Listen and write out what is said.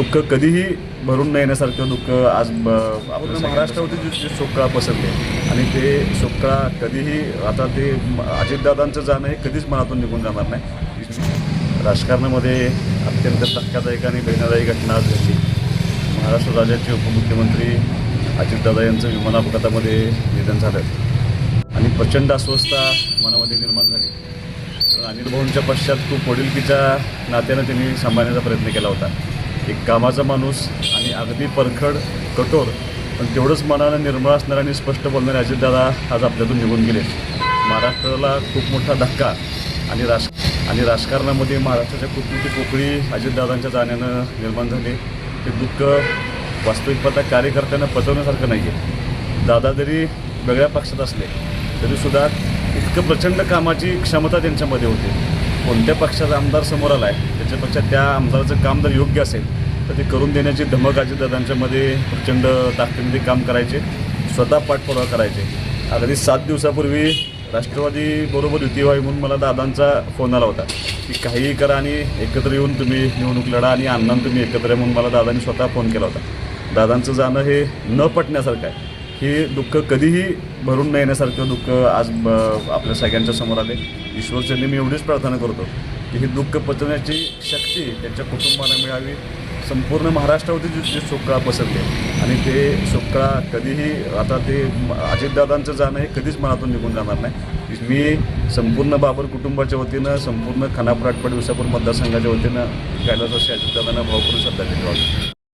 दुःख कधीही भरून न येण्यासारखं दुःख आज आपल्या महाराष्ट्रावरती जे जे शोककळा पसरले आणि ते शोककळा कधीही आता ते अजितदादांचं जाणं हे कधीच मनातून निघून जाणार नाही. राजकारणामध्ये अत्यंत धक्कादायक आणि वेदनादायी घटना आज घडली. महाराष्ट्र राज्याचे उपमुख्यमंत्री अजितदादा यांचं विमान अपघातामध्ये निधन झालं. आणि प्रचंड अस्वस्थता मनामध्ये निर्माण झाली. अनिल भाऊंच्या पश्चात खूप वडिलकीच्या नात्यानं त्यांनी सांभाळण्याचा प्रयत्न केला होता. एक कामाचा माणूस आणि अगदी परखड कठोर पण तेवढंच मनानं निर्मळ असणारे आणि स्पष्ट बोलणारे अजितदादा आज आपल्यातून निघून गेले. महाराष्ट्राला खूप मोठा धक्का आणि राज आणि राजकारणामध्ये महाराष्ट्राच्या खूप मोठी पोकळी अजितदादांच्या जाण्यानं निर्माण झाली. ते दुःख वास्तविकपता कार्यकर्त्यांना पचवण्यासारखं नाही आहे दादा जरी वेगळ्या पक्षात असले तरीसुद्धा इतकं प्रचंड कामाची क्षमता त्यांच्यामध्ये होती. कोणत्या पक्षाचा आमदार समोर आला आहे त्याच्यापेक्षा त्या आमदाराचं काम जर योग्य असेल तर ते करून देण्याची धमक अजितदादांच्यामध्ये प्रचंड ताकदीमध्ये काम करायचे स्वतः पाठपुरावा करायचे. अगदी सात दिवसापूर्वी राष्ट्रवादी बरोबर युती व्हावी म्हणून मला दादांचा फोन आला होता की काहीही करा आणि एकत्र येऊन तुम्ही निवडणूक लढा आणि अण्णा तुम्ही एकत्र म्हणून मला दादांनी स्वतः फोन केला होता. दादांचं जाणं हे न पटण्यासारखं आहे. हे दुःख कधीही भरून न येण्यासारखं दुःख आज ब आपल्या सगळ्यांच्या समोर आले ईश्वरचरणी मी एवढीच प्रार्थना करतो की हे दुःख पचवण्याची शक्ती त्यांच्या कुटुंबाला मिळावी. संपूर्ण महाराष्ट्रावरती जे जे शोककळा पसरले आणि ते शोककळा कधीही आता ते अजितदादांचं जाणं हे कधीच मनातून निघून जाणार नाही. मी संपूर्ण बाबर कुटुंबाच्या वतीनं संपूर्ण खानापूर आटपाडी विसापूर मतदारसंघाच्या वतीनं कैलास अजितदादांना भावपूर्ण श्रद्धांजली वाटतो